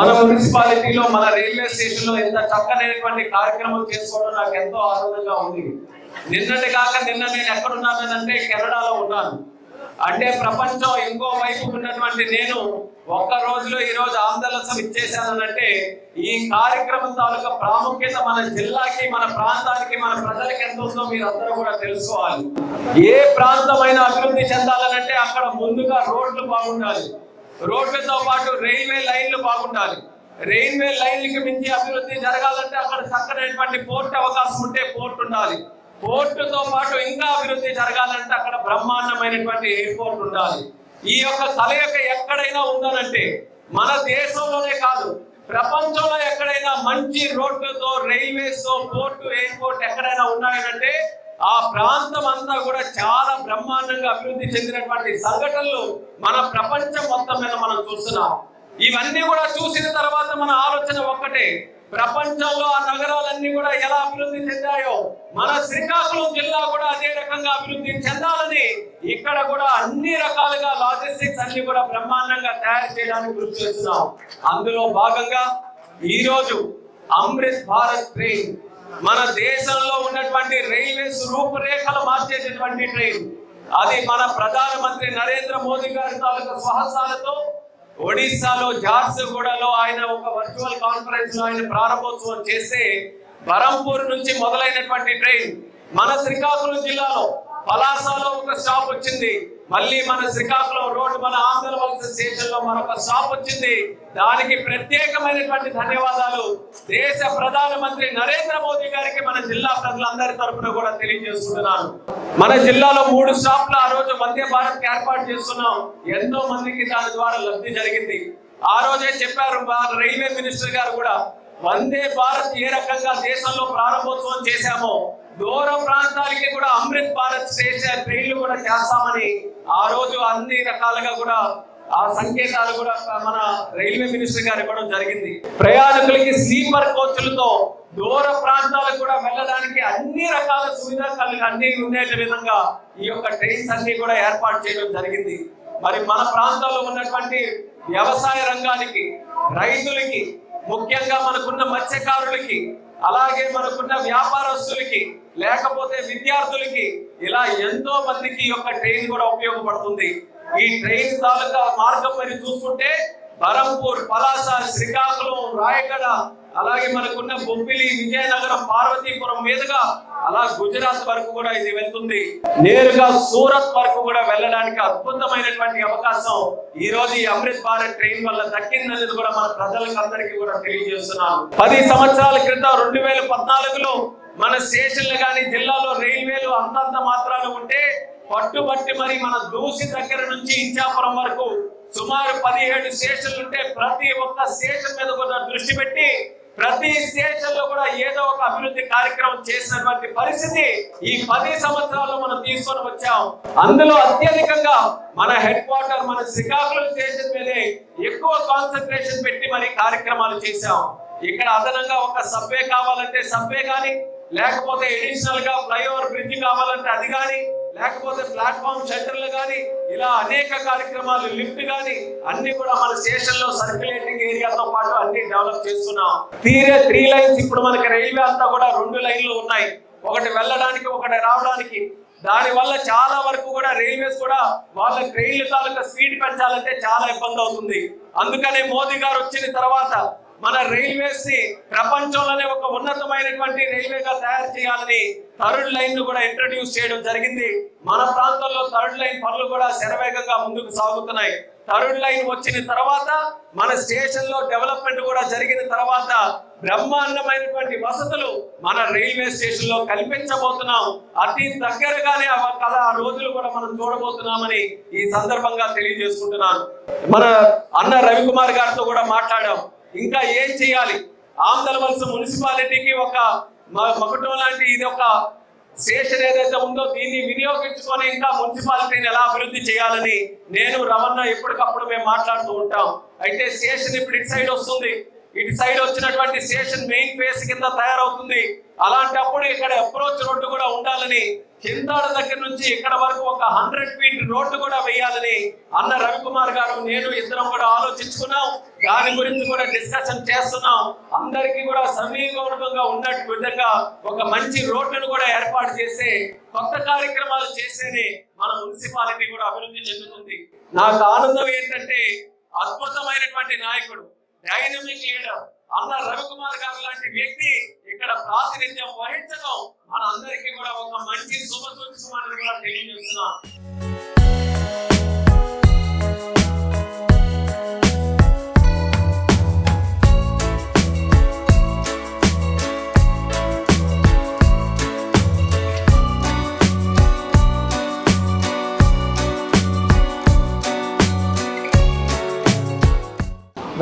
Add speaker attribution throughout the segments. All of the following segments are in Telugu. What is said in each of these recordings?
Speaker 1: మన మున్సిపాలిటీలో మన రైల్వే స్టేషన్లో ఇంత చక్కనైనటువంటి కార్యక్రమం చేసుకోవడం నాకు ఎంతో ఆనందంగా ఉంది. నిన్నటి కాక నిన్న నేను ఎక్కడున్నాను అంటే కెనడాలో ఉన్నాను. అంటే ప్రపంచం ఇంకో వైపు ఉన్నటువంటి నేను ఒక్క రోజులో ఈ రోజు ఆందోళన ఇచ్చేసానంటే ఈ కార్యక్రమం తాలూకా ప్రాముఖ్యత మన జిల్లాకి మన ప్రాంతానికి మన ప్రజలకి ఎంత ఉందో మీరు అందరూ కూడా తెలుసుకోవాలి. ఏ ప్రాంతమైన అభివృద్ధి చెందాలనంటే అక్కడ ముందుగా రోడ్లు బాగుండాలి. రోడ్లతో పాటు రైల్వే లైన్లు బాగుండాలి. రైల్వే లైన్లకి మించి అభివృద్ధి జరగాలంటే అక్కడ చక్కనైనటువంటి పోర్ట్ అవకాశం ఉంటే పోర్ట్ ఉండాలి. పోర్టుతో పాటు ఇంకా అభివృద్ధి జరగాలంటే అక్కడ బ్రహ్మాండమైనటువంటి ఎయిర్పోర్ట్ ఉండాలి. ఈ యొక్క కలయిక ఎక్కడైనా ఉందనంటే మన దేశంలోనే కాదు ప్రపంచంలో ఎక్కడైనా మంచి రోడ్లతో రైల్వేస్తో పోర్టు ఎయిర్పోర్ట్ ఎక్కడైనా ఉన్నాయనంటే ఆ ప్రాంతం అంతా కూడా చాలా బ్రహ్మాండంగా అభివృద్ధి చెందినటువంటి సంఘటనలు మన ప్రపంచం మొత్తం మీద మనం చూస్తున్నాం. ఇవన్నీ కూడా చూసిన తర్వాత మన ఆలోచన ఒక్కటే ప్రపంచంలో ఆ నగరాలన్నీ కూడా ఎలా అభివృద్ధి చెందాయో మన శ్రీకాకుళం జిల్లా కూడా అదే రకంగా అభివృద్ధి చెందాలని ఇక్కడ కూడా అన్ని రకాలుగా లాజిస్టిక్స్ అన్ని కూడా బ్రహ్మాండంగా తయారు చేయడానికి కృషి చేస్తున్నాం. అందులో భాగంగా ఈరోజు అమృత్ భారత్ ట్రైన్ మన దేశంలో ఉన్నటువంటి రైల్వేస్ రూపురేఖలు మార్చేటటువంటి ట్రైన్. అది మన ప్రధానమంత్రి నరేంద్ర మోదీ గారి తాలూకా సాహసాలతో ఒడిశాలో జార్సుగూడలో ఆయన ఒక వర్చువల్ కాన్ఫరెన్స్లో ఆయన ప్రారంభోత్సవం చేస్తే బరంపూర్ నుంచి మొదలైనటువంటి ట్రైన్ మన శ్రీకాకుళం జిల్లాలో పలాసలో ఒక స్టాప్ వచ్చింది. మళ్ళీ మన శ్రీకాకుళం రోడ్డు మన ఆంధ్ర వలస స్టేషన్లో మరొక స్టాప్ వచ్చింది. దానికి ప్రత్యేకమైనటువంటి ధన్యవాదాలు. దేశ ప్రధానమంత్రి నరేంద్ర మోదీ గారికి మన జిల్లా ప్రజలందరి తరఫున కూడా తెలియజేసుకుంటున్నాను. మన జిల్లాలో మూడు స్టాప్లు ఆ రోజు వందే భారత్ ఏర్పాటు చేసుకున్నాం. ఎంతో మందికి దాని ద్వారా లబ్ధి జరిగింది. ఆ రోజే చెప్పారు రైల్వే మినిస్టర్ గారు కూడా వందే భారత్ ఏ రకంగా దేశంలో ప్రారంభోత్సవం చేశామో దూర ప్రాంతాలకి కూడా అమృత్ భారత్ స్టేషన్ ట్రైన్లు కూడా చేస్తామని ఆ రోజు అన్ని రకాలుగా కూడా ఆ సంకేతాలు కూడా మన రైల్వే మినిస్టర్ గారు ఇవ్వడం జరిగింది. ప్రయాణికులకి స్లీపర్ కోచ్లతో దూర ప్రాంతాలకు కూడా వెళ్ళడానికి అన్ని రకాల సువిధా అన్ని ఉండే విధంగా ఈ యొక్క ట్రైన్స్ అన్ని కూడా ఏర్పాటు చేయడం జరిగింది. మరి మన ప్రాంతంలో ఉన్నటువంటి వ్యవసాయ రంగానికి రైతులకి ముఖ్యంగా మనకున్న మత్స్యకారులకి అలాగే మనకున్న వ్యాపారస్తులకి లేకపోతే విద్యార్థులకి ఇలా ఎంతో మందికి యొక్క ట్రైన్ కూడా ఉపయోగపడుతుంది. ఈ ట్రైన్ తాలూకా మార్గం మరి చూసుకుంటే బరంపూర్ పలాస శ్రీకాకుళం రాయగడ అలాగే మనకున్న బొబ్బిలి విజయనగరం పార్వతీపురం మీదుగా అలా గుజరాత్ వరకు కూడా ఇది వెళ్తుంది. నేరుగా సూరత్ వరకు కూడా వెళ్ళడానికి అద్భుతమైనటువంటి అవకాశం ఈ రోజు ఈ అమృత్ భారత్ ట్రైన్ వల్ల దక్కిందనేది కూడా మన ప్రజలకు అందరికీ కూడా తెలియజేస్తున్నాను. పది సంవత్సరాల క్రితం రెండు వేల పద్నాలుగులో మన స్టేషన్లు కానీ జిల్లాలో రైల్వేలు అంతంత మాత్రాలు ఉంటే పట్టుబట్టి మరి మన దూసి దగ్గర నుంచి ఇచ్చాపురం వరకు సుమారు పదిహేడు స్టేషన్లు ఉంటే ప్రతి ఒక్క స్టేషన్ మీద కూడా దృష్టి పెట్టి ప్రతి స్టేషన్లో కూడా ఏదో ఒక అభివృద్ధి కార్యక్రమం చేసినటువంటి పరిస్థితి ఈ పది సంవత్సరాల్లో మనం తీసుకొని వచ్చాం. అందులో అత్యధికంగా మన హెడ్ క్వార్టర్ మన శ్రీకాకుళం స్టేషన్ మీదే ఎక్కువ కాన్సన్ట్రేషన్ పెట్టి మరి కార్యక్రమాలు చేశాం. ఇక్కడ అదనంగా ఒక సబ్వే కావాలంటే సబ్వే కానీ లేకపోతే ఎడిషనల్గా ఫ్లైఓవర్ బ్రిడ్జ్ కావాలంటే అది కానీ లేకపోతే ప్లాట్ఫామ్ సెంటర్లు కానీ ఇలా అనేక కార్యక్రమాలు లిఫ్ట్ కానీ అన్ని కూడా మన స్టేషన్లో సర్క్యులేటింగ్ ఏరియాతో పాటు అన్ని డెవలప్ చేసుకున్నాం. తీరే త్రీ లైన్స్ ఇప్పుడు మనకి రైల్వే అంతా కూడా రెండు లైన్లు ఉన్నాయి. ఒకటి వెళ్ళడానికి ఒకటి రావడానికి. దాని వల్ల చాలా వరకు కూడా రైల్వేస్ కూడా వాళ్ళ ట్రైన్ల తాలూకా స్పీడ్ పెంచాలంటే చాలా ఇబ్బంది అవుతుంది. అందుకనే మోదీ గారు వచ్చిన తర్వాత మన రైల్వేస్ని ప్రపంచంలోనే ఒక ఉన్నతమైనటువంటి రైల్వేగా తయారు చేయాలని థర్డ్ లైన్ను కూడా ఇంట్రడ్యూస్ చేయడం జరిగింది. మన ప్రాంతంలో థర్డ్ లైన్ పనులు కూడా శరవేగంగా ముందుకు సాగుతున్నాయి. థర్డ్ లైన్ వచ్చిన తర్వాత మన స్టేషన్లో డెవలప్మెంట్ కూడా జరిగిన తర్వాత బ్రహ్మాండమైనటువంటి వసతులు మన రైల్వే స్టేషన్లో కల్పించబోతున్నాం. అతి దగ్గరగానే కథ ఆ రోజులు కూడా మనం చూడబోతున్నామని ఈ సందర్భంగా తెలియజేసుకుంటున్నాను. మన అన్న రవికుమార్ గారితో కూడా మాట్లాడాం. ఇంకా ఏం చేయాలి? ఆంధ్ర మున్సిపాలిటీకి ఒక మ- మకుటం లాంటి ఇది ఒక స్టేషన్ ఏదైతే ఉందో దీన్ని వినియోగించుకొని ఇంకా మున్సిపాలిటీని ఎలా అభివృద్ధి చేయాలని నేను రమణ ఎప్పటికప్పుడు మేము మాట్లాడుతూ ఉంటాం. అయితే స్టేషన్ ఇప్పుడు ఇటు సైడ్ వస్తుంది. ఇటు సైడ్ వచ్చినటువంటి స్టేషన్ మెయిన్ ఫేస్ కింద తయారవుతుంది. అలాంటప్పుడు ఇక్కడ అప్రోచ్ రోడ్డు కూడా ఉండాలని చింతాడ దగ్గర నుంచి ఇక్కడ వరకు ఒక హండ్రెడ్ ఫీట్ రోడ్డు కూడా వేయాలని అన్న రవికుమార్ గారు నేను ఇద్దరం కూడా ఆలోచించుకున్నాం. దాని గురించి కూడా డిస్కషన్ చేస్తున్నాం. అందరికీ కూడా సమీపంగా ఉన్నట్టు విధంగా ఒక మంచి రోడ్డును కూడా ఏర్పాటు చేసే కొత్త కార్యక్రమాలు చేసేనే మన మున్సిపాలిటీ కూడా అభివృద్ధి చెందుతుంది. నాకు ఆనందం ఏంటంటే అద్భుతమైనటువంటి నాయకుడు. డైనమిక్ చేయడం. అన్న రవికుమార్ గారు లాంటి వ్యక్తి ఇక్కడ ప్రాతినిధ్యం వహించడం మన అందరికీ కూడా ఒక మంచి శుభ సూచన కూడా తెలియజేస్తున్నాం.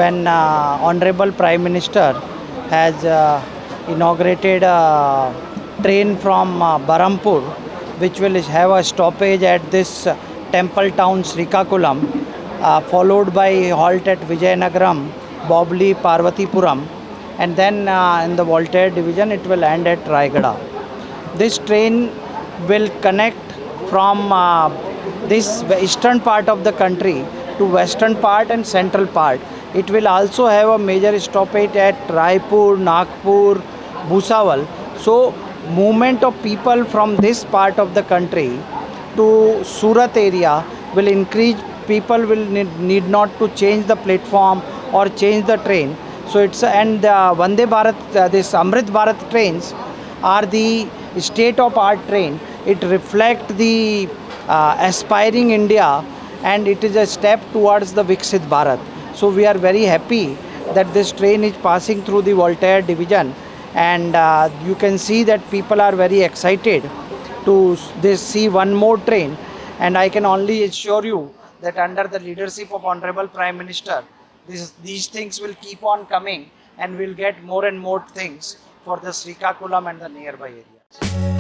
Speaker 2: When uh, honorable prime minister has uh, inaugurated a train from uh, Barampur which will have a stoppage at this temple town Srikakulam followed by halt at Vijayanagaram Bobli Parvatipuram and then uh, in the Voltaire division it will end at Raigada. This train will connect from uh, this eastern part of the country to western part and central part it will also have a major stoppage at raipur nagpur bhusawal. So movement of people from this part of the country to surat area will increase. People will need, need not to change the platform or change the train. So it's and uh, vande bharat uh, this amrit bharat trains are the state of art train. It reflects the uh, aspiring india and it is a step towards the viksit bharat so we are very happy that this train is passing through the voltaire division and uh, you can see that people are very excited to see one more train and i can only assure you that under the leadership of honorable prime minister this, these things will keep on coming and we'll get more and more things for the Srikakulam and the nearby areas.